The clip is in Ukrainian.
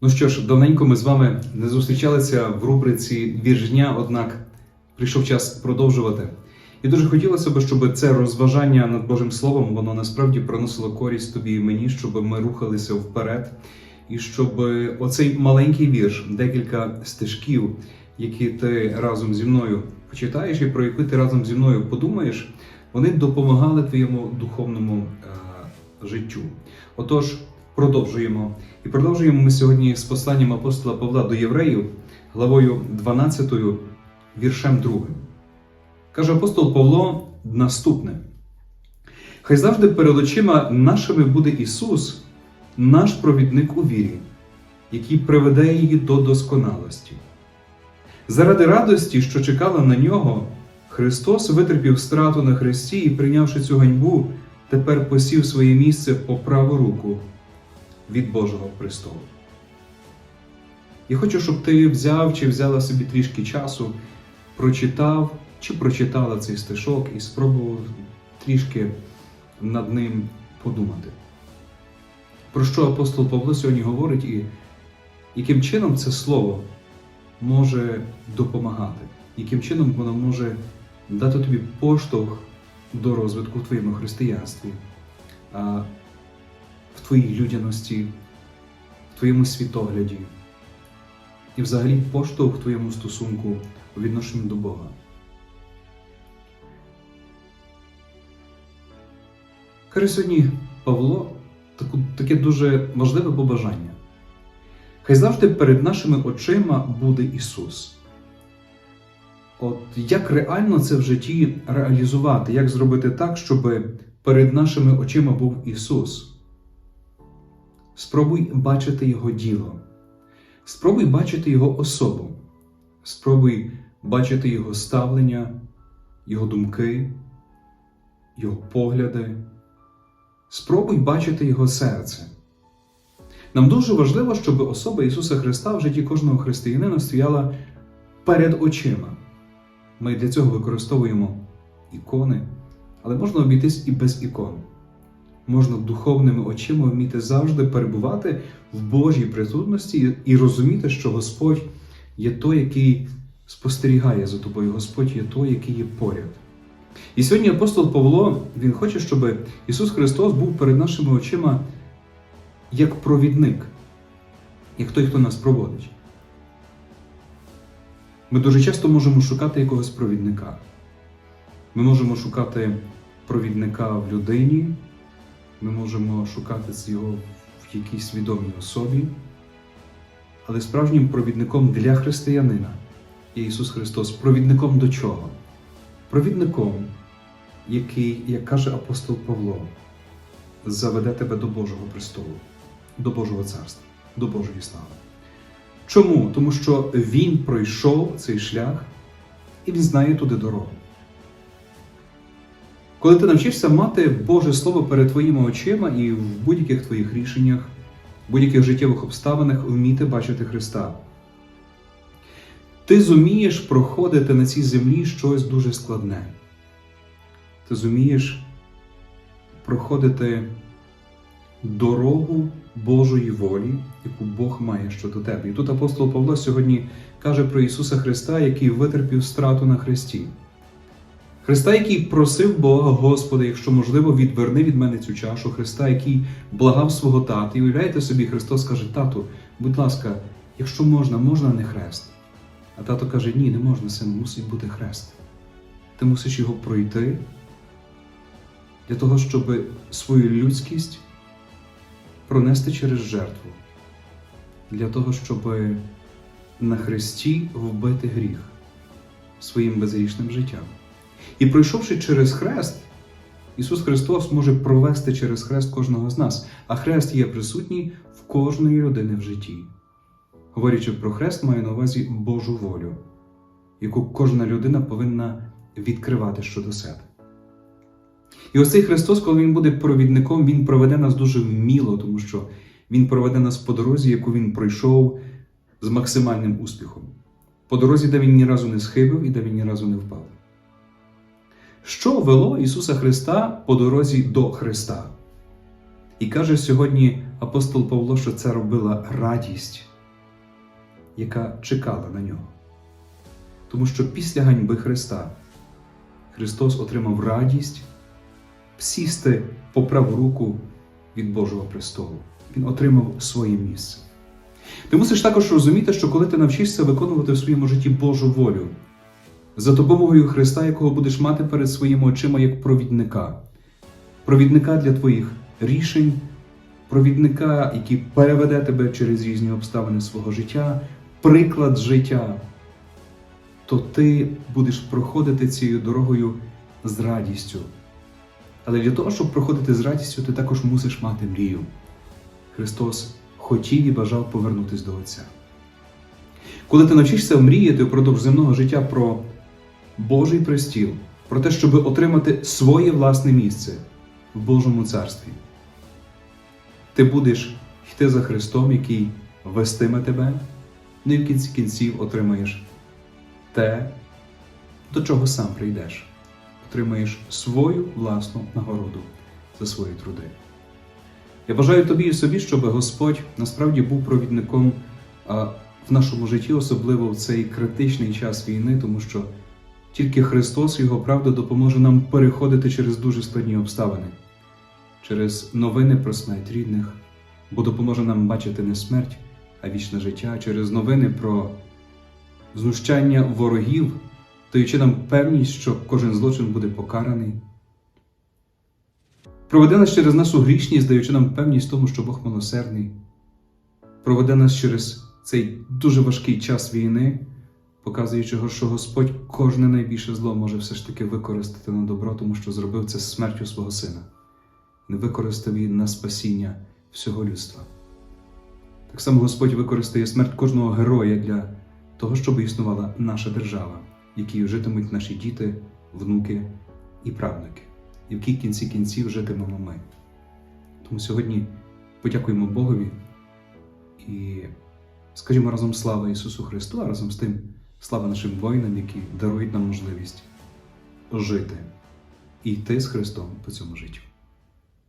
Ну що ж, давненько ми з вами не зустрічалися в рубриці Вірш дня, однак прийшов час продовжувати. І дуже хотілося б, щоб це розважання над Божим Словом воно насправді приносило користь тобі і мені, щоб ми рухалися вперед, і щоб оцей маленький вірш, декілька стежків, які ти разом зі мною почитаєш і про які ти разом зі мною подумаєш, вони допомагали твоєму духовному е, життю. Отож, продовжуємо. І продовжуємо ми сьогодні з посланням апостола Павла до євреїв, главою 12, віршем 2. Каже апостол Павло наступне: Хай завжди перед очима нашими буде Ісус, наш провідник у вірі, який приведе її до досконалості. Заради радості, що чекала на нього, Христос витерпів страту на хресті і, прийнявши цю ганьбу, тепер посів своє місце по праву руку від Божого престолу. Я хочу, щоб ти взяв чи взяла собі трішки часу, прочитав чи прочитала цей стишок і спробував трішки над ним подумати. Про що апостол Павло сьогодні говорить і яким чином це слово може допомагати, яким чином воно може дати тобі поштовх до розвитку в твоєму християнстві, твоїй людяності, в твоєму світогляді і взагалі поштовх в твоєму стосунку у відношенні до Бога. Каже сьогодні Павло таке дуже важливе побажання. Хай завжди перед нашими очима буде Ісус. От як реально це в житті реалізувати, як зробити так, щоб перед нашими очима був Ісус? Спробуй бачити Його діло, спробуй бачити Його особу, спробуй бачити Його ставлення, Його думки, Його погляди. Спробуй бачити Його серце. Нам дуже важливо, щоб особа Ісуса Христа в житті кожного християнина стояла перед очима. Ми для цього використовуємо ікони, але можна обійтись і без ікон. Можна духовними очима вміти завжди перебувати в Божій присутності і розуміти, що Господь є той, який спостерігає за тобою, Господь є той, який є поряд. І сьогодні апостол Павло він хоче, щоб Ісус Христос був перед нашими очима як провідник, як той, хто нас проводить. Ми дуже часто можемо шукати якогось провідника. Ми можемо шукати провідника в людині, ми можемо шукати його в якійсь свідомій особі. Але справжнім провідником для християнина є Ісус Христос. Провідником до чого? Провідником, який, як каже апостол Павло, заведе тебе до Божого престолу, до Божого царства, до Божої слави. Чому? Тому що Він пройшов цей шлях і він знає туди дорогу. Коли ти навчишся мати Боже Слово перед твоїми очима і в будь-яких твоїх рішеннях, в будь-яких життєвих обставинах вміти бачити Христа, ти зумієш проходити на цій землі щось дуже складне. Ти зумієш проходити дорогу Божої волі, яку Бог має щодо тебе. І тут апостол Павло сьогодні каже про Ісуса Христа, який витерпів страту на Христі. Христа, який просив Бога, Господа, якщо можливо, відверни від мене цю чашу, Христа, який благав свого тата. І уявляєте собі, Христос каже: Тату, будь ласка, якщо можна, можна не хрест. А тато каже: Ні, не можна, син, мусить бути хрест. Ти мусиш його пройти для того, щоб свою людськість пронести через жертву, для того, щоб на Христі вбити гріх своїм безгрішним життям. І пройшовши через хрест, Ісус Христос може провести через хрест кожного з нас, а хрест є присутній в кожної людини в житті. Говорячи про хрест, маю на увазі Божу волю, яку кожна людина повинна відкривати щодо себе. І ось цей Христос, коли Він буде провідником, Він проведе нас дуже вміло, тому що Він проведе нас по дорозі, яку Він пройшов з максимальним успіхом. По дорозі, де Він ні разу не схибив і де Він ні разу не впав. Що вело Ісуса Христа по дорозі до Христа? І каже сьогодні апостол Павло, що це робила радість, яка чекала на нього. Тому що після ганьби Христа Христос отримав радість сісти по праву руку від Божого престолу. Він отримав своє місце. Ти мусиш також розуміти, що коли ти навчишся виконувати в своєму житті Божу волю, за допомогою Христа, якого будеш мати перед своїми очима як провідника, провідника для твоїх рішень, провідника, який переведе тебе через різні обставини свого життя, приклад життя, то ти будеш проходити цією дорогою з радістю. Але для того, щоб проходити з радістю, ти також мусиш мати мрію. Христос хотів і бажав повернутися до Отця. Коли ти навчишся мріяти впродовж земного життя про Божий престіл, про те, щоб отримати своє власне місце в Божому царстві, ти будеш йти за Христом, який вестиме тебе, ну і в кінці кінців отримаєш те, до чого сам прийдеш. Отримаєш свою власну нагороду за свої труди. Я бажаю тобі і собі, щоб Господь насправді був провідником в нашому житті, особливо в цей критичний час війни, тому що тільки Христос Його правда допоможе нам переходити через дуже складні обставини, через новини про смерть рідних, бо допоможе нам бачити не смерть, а вічне життя, через новини про знущання ворогів, даючи нам певність, що кожен злочин буде покараний. Проведе нас через нашу грішність, даючи нам певність тому, що Бог милосердний. Проведе нас через цей дуже важкий час війни, показуючи, що Господь кожне найбільше зло може все ж таки використати на добро, тому що зробив це смертю свого сина, не використав її на спасіння всього людства. Так само Господь використає смерть кожного героя для того, щоб існувала наша держава, в якій житимуть наші діти, внуки і правнуки, і в якій кінці кінців житимемо ми. Тому сьогодні подякуємо Богові і скажімо разом слава Ісусу Христу, а разом з тим слава нашим воїнам, які дарують нам можливість жити і йти з Христом по цьому життю.